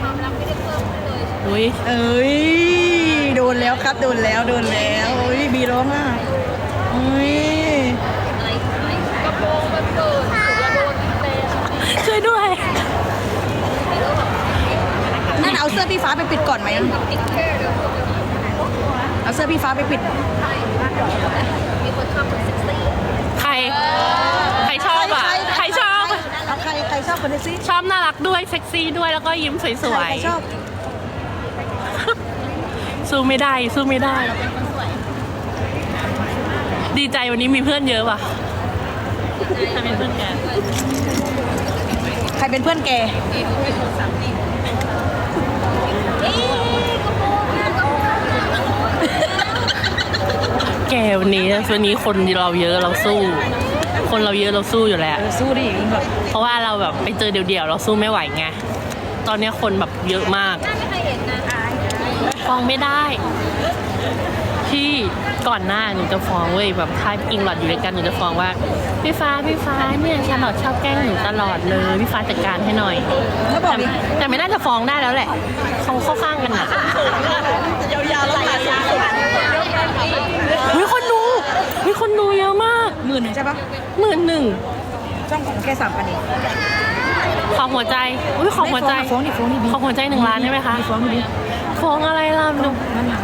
ความรักไม่ได้เพิ่มขึ้นเลยอุ้ยเอ้ยโดนแล้วครับโดนแล้วโดนแล้วเอ้ยบีร้องอะเอ้ยอะไรอะไรกระโปรงมันเกิดถือว่าโดนเตะช่วยด้วยนั่นเอาเสื้อพี่ฟ้าไปปิดก่อนไหมอะติ๊กเกอร์เดี๋ยวเอาเสื้อพี่ฟ้าไปปิดมีคนชอบคนเซ็กซี่ ใคร ใครชอบอะ ใครชอบ เอาใครใครชอบคนเซ็กซี่ชอบน่ารักด้วยเซ็กซี่ด้วยแล้วก็ยิ้มสใครวยใครชอบๆสู้ไม่ได้สู้ไม่ได้ ดีใจวันนี้มีเพื่อนเยอะว่ะใครเป็นเพื่อนแกใครเป็นเพื่อนแกแกวันนี้วันนี้คนเราเยอะเราสู้ คนเราเยอะเราสู้อยู่แล้วสู้ดิแบบ เพราะว่าเราแบบไปเจอเดี่ยวๆ เราสู้ไม่ไหวไง ตอนเนี้ยคนแบบเยอะมากน่าไม่เคยเห็นนะฟ้องไม่ได้ ที่ก่อนหน้าหนูจะฟ้องเว้ยแบบถ้าอิงหลอดอยู่ด้วยกันหนูจะฟ้องว่าพี่ฟ้าพี่ฟ้าเนี่ยชาลอตชอบแกล้งหนูตลอดเลยพี่ฟ้าจัดการให้หน่อยแล้วบอกแต่ดิแต่ไม่น่าจะฟ้องได้แล้วแหละเขาเข้าข้างกันอะยาวๆแล้วไหลยาว มีคนดูมี คนดูเยอะมากหมื่นหนึ่งใช่ปะหมื่นหนึ่งช่องของแค่สามพันเองขอหัวใจ อุ้ยขอหัวใจ ฟ้องดิฟ้องดิบีขอหัวใจหนึ่งล้านได้ไหมคะฟ้องดิฟ้องอะไรล่ะดู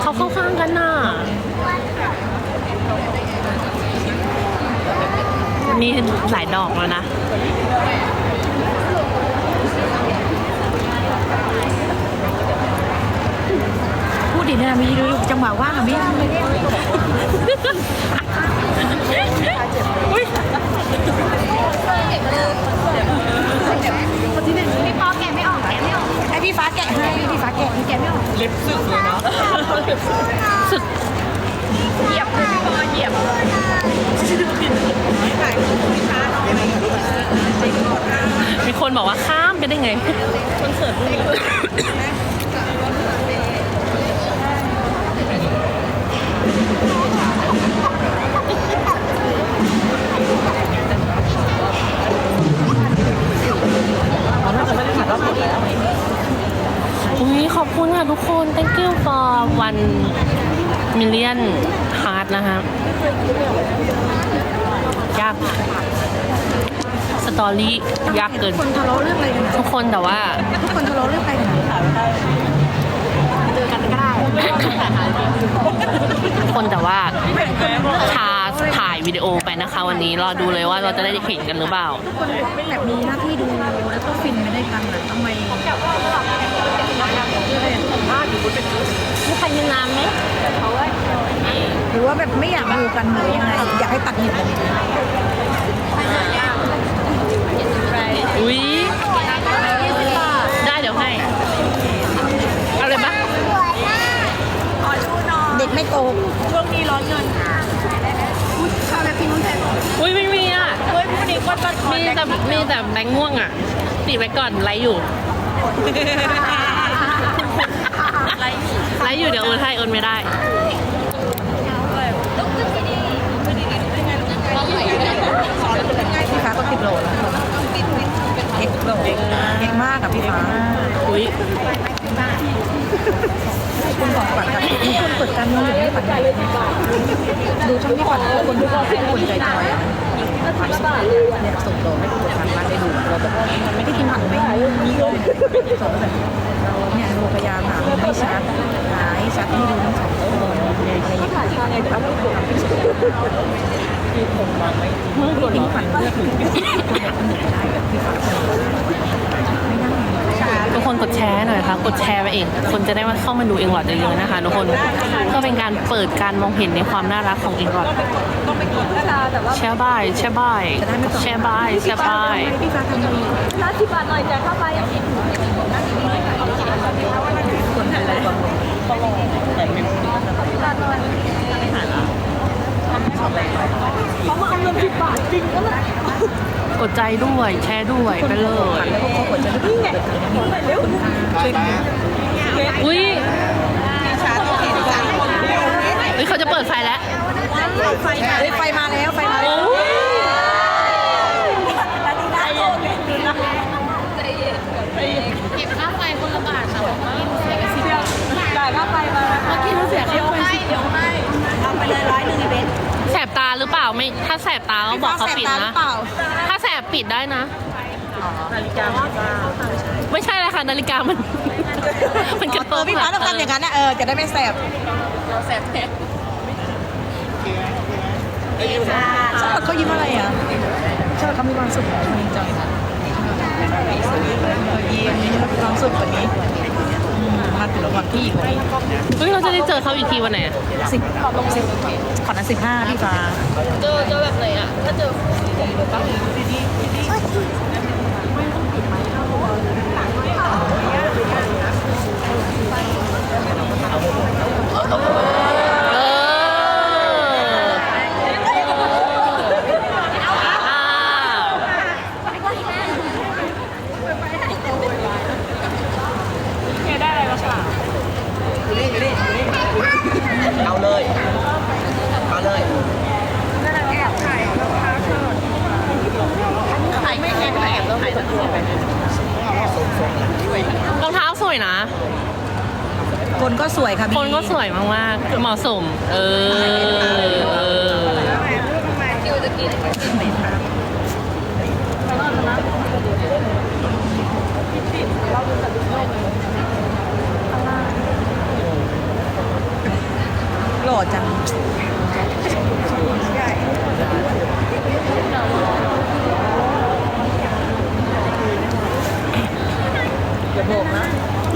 เขาเข้าข้างกันน่ะนี่หลายดอกแล้วนะ ดดิเนี่ยนะมีดูจังหวะว่างอะบีอุ้ยพี่ป๊อปแกะไม่ออกแกะไม่ออกให้พี่ฟ้าแกะให้พี่ฟ้าแกะแกะไม่ออกสุดเหยียบเลยพี่ป๊อปเหยียบมีคนบอกว่าข้ามไปได้ไงคอนเสิร์ต อุ้ยขอบคุณค่ะทุกคน thank you for one million heart นะคะยากสตอรี่ยากเกิน คนทะเลาะเรื่องอะไรกันอะทุกคนแต่ว่า ทุกคนทะเลาะเรื่องอะไรกันอะเจอกันก็ได้ทุกคนแต่ว่าชาถ่ายวิดีโอไปนะคะ วันนี้รอดูเลยว่าเราจะได้เห็นกันหรือเปล่า ทุกคนแบบมีหน้าที่ดูแล้วก็ฟินไปด้วยกันอะทำไม มีใครมีน้ำไหมหรือว่าแบบไม่อยากดูกันหรือยังไงอยากให้ตัดเห็นกันอุ้ยได้เดี๋ยวให้เอาเลยปะเด็กไม่โกงช่วงนี้ร้อนเงินข้าวแม่พี่นุ่นแทนอุ้ยไม่มีอะเฮ้ยพรุ่งนี้ก็ตัดคอมีแต่มีแต่แบงค์ม่วงอะติดไว้ก่อนไลฟ์อยู่ไล ฟ์อยู่เดี๋ยวโอนให้โอนไม่ได้พี่ฟ้าก็ติดโหลแล้วเด็กโหลเด็กมากอะพี่ฟ้าอุ้ยคุณบอกก่อนครับคุณเปิดการเมืองอยู่ไม่ฝันใหญ่ดูช่องที่ฝันคนทุกคนคนใจจอย ความสุขเนี่ยส่งโหลให้ดูทางบ้านได้ดูเราบอกว่ามันไม่ได้กินผักไหมนี่ก็สองแบบเราเนี่ยเราพยายามหาให้ชัดหาให้ชัดให้ดูทั้งสองคนในในในภาพรวมความเป็นสุดที่ผมวางไว้เมื่อคนฝันเลือกคนไหนคนหนึ่งได้แบบพี่ฟ้าไม่นั่งทุกคน กดแชร์หน่อยค่ะ กดแชร์ไปเอง คนจะได้มาเข้ามาดูเองหลอดเยอะๆนะคะทุกคนเพื่อเป็นการเปิดการมองเห็นในความน่ารักของเองหลอดต้องไปกดราคาแต่ว่าแชร์บายแชร์บายแชร์บายแชร์บายพี่ฟ้าทำดีร้านสิบบาทหน่อยจ้ะเข้าไปอย่างนี้คนไทยเลยเขาม กดใจด้วยแชร์ด้วยไปเลยนี่ไงไปเร็วอุ้ยอุ้ยเขาจะเปิดไฟแล้วไฟมาแล้วไฟมาแล้วเก็บค่าไฟคนละบาทค่ะบอกว่าใช้กรบจ่ายไฟมาเมื่อกี้รู้เสียเดี๋ยวให้เดี๋ยวให้เอาไปเลยร้อยหนึ่งอีเวนแสบตาหรือเปล่าไม่ถ้าแสบตาก็บอกเขาปิดนะ ได้นะ นาฬิกาพี่ฟ้าไม่ใช่เลยค่ะนาฬิกามัน มันกระเอตุ้อนพี่ฟ้าต้องทำอย่างนั้นนะเออจะได้ไม่แสบเราแสบแผลชอบเขายิ้มอะไรอะชอบเขามีความสุขจริงจังยิ้มมีความสุขกว่านี้อืมมาถึงวันที่กว่านี้เฮ้ยเราจะได้เจอเขาอีกทีวันไหนอะสิบสิบขอนั้นสิบห้าพี่ฟ้าเจอเจอแบบไหนอะถ้าเจอผ 我们的房 วยนะ คนก็สวยค่ะพี่คนก็สวยมากๆเหมาะสม เออเออคิวจะกินหล่อจัง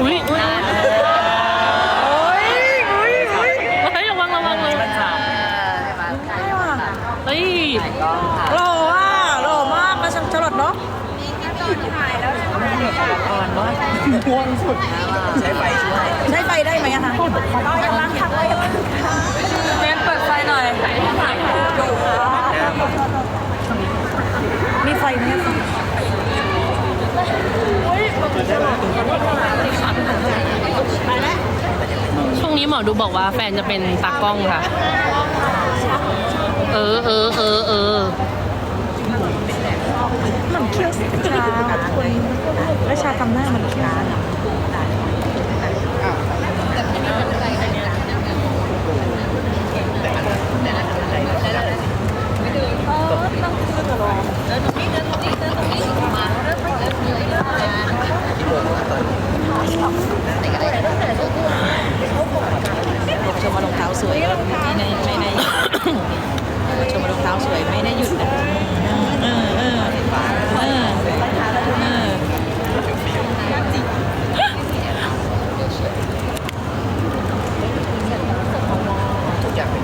อุ้ยอุ้ยเฮ้ยระวังระวังเลยเฮ้ยหล่ออะหล่อมากนะชังฉลอดเนาะใช้ไฟช่วยใช้ไฟได้ไหมอะคะยังล้างขัดเลยเมนเปิดไฟหน่อย มีไฟไหมคะ กี้หมอดูบอกว่าแฟนจะเป็นตากล้องค่ะ เออเออเออเออมันเคี้ยวชาคนและชาทำหน้ามันเคี้ยวชมว่ารองเท้าสวยไม่ในไม่ในชมว่ารองเท้าสวยไม่ได้หยุดนะเออเออเออเออ ทุกอย่างเป็น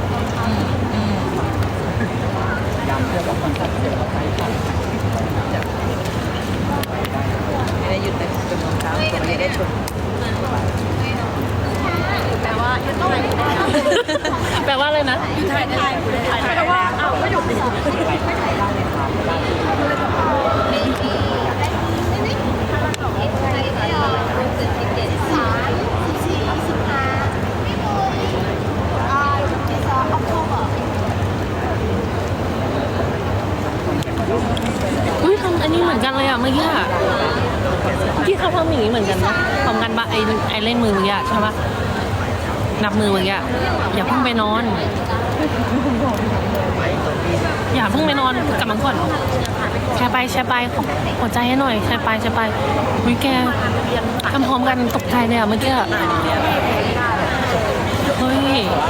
ยำเพื่อป้องกันการเสียของไฟฟ้า ไม่ได้หยุดนะชมรองเท้าสวยไม่ได้ชม แปลว่าอะไรนะ แต่ว่าเอาไม่หยุด อุ้ยทำอันนี้เหมือนกันเลยอะเมื่อกี้อะที่เขาทำอย่างนี้เหมือนกันนะพร้อมกันปะไอไอเล่นมือเมื่อกี้อะใช่ปะนั บมือเมื่อกี้อะอย่าเพิ่งไปนอน อย่าเพิ่งไปนอนกลับมาก่อนแชร์ไปแชร์ไปขอหัวใจให้หน่อยแชร์ไปแชร์ไปอุ้ยแกทำพร้อมกันตกใจเลยอะเมื่อกี้เฮ้ย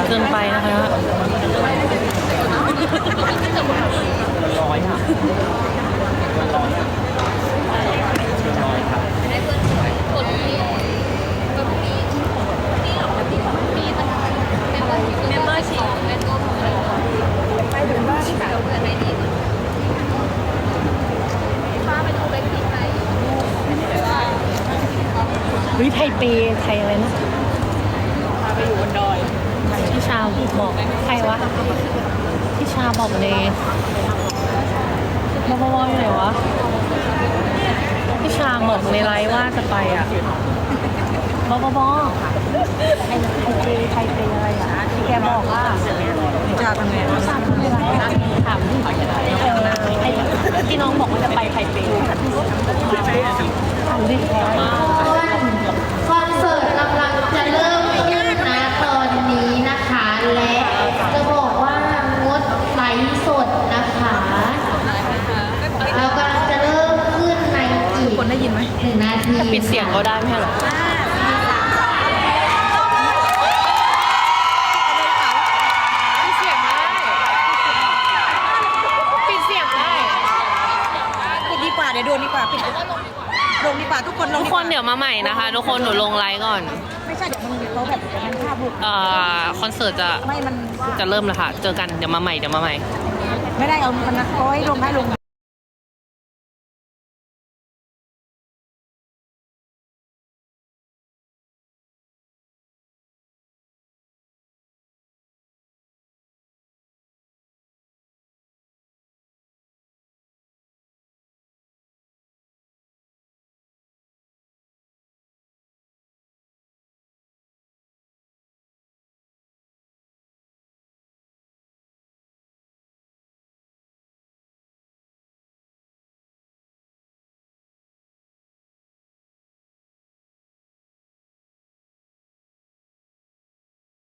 เกินไปนะคะร้อยอะร้อยอะร้อยครับ คนนี้ก็มีนี่หรอปกติมีมันเป็นว่าเมมเบอร์ชีพเป็นตัวของเราไปถึงบ้านที่แบบเราเพื่อนได้ดีฟ้าไปดูแบงค์พีไทย เฮ้ยไทยเปย์ไทยอะไรนะพาไปอยู่บนดอยพี่ชา บอกใครวะพี่ชาบอกเลยมอมอยอยู่ไหนวะพี่ชาบอกในไลน์ว่าจะไปอะบอบอบอไทเปย์ไทเปย์อะไรอะที่แกบอกว่าพี่ชาทำไงพี่ชาพูดอะไรอะถามที่ที่น้องบอกว่าจะไปไทยเปย์ถามดิ คอนเสิร์ตกำลังจะเริ่มขึ้นนะตอนนี้นะคะ และจะบอกว่างดไลฟ์สด ยงก็ได้ไม่ใช่เหรอ ปิดเสียงได้ ปิดเสียงได้ ปิดดีกว่าเดี๋ยวโดนดีกว่าปิดลงดีกว่าทุก คนลงทุกคนเดี๋ยวมาใหม่นะคะ ทุกคนหนูลงไลฟ์ก่อนไม่ใช่เดี๋ยวมันเขาแบบมันภาพลูกเอ่อคอนเสิร์ตจะไม่มันจะเริ่มแล้วค่ะ เจอกันเดี๋ยวมาใหม่เดี๋ยวมาใหม่ ไม่ได้เอามันนะเขาให้ลงให้ลง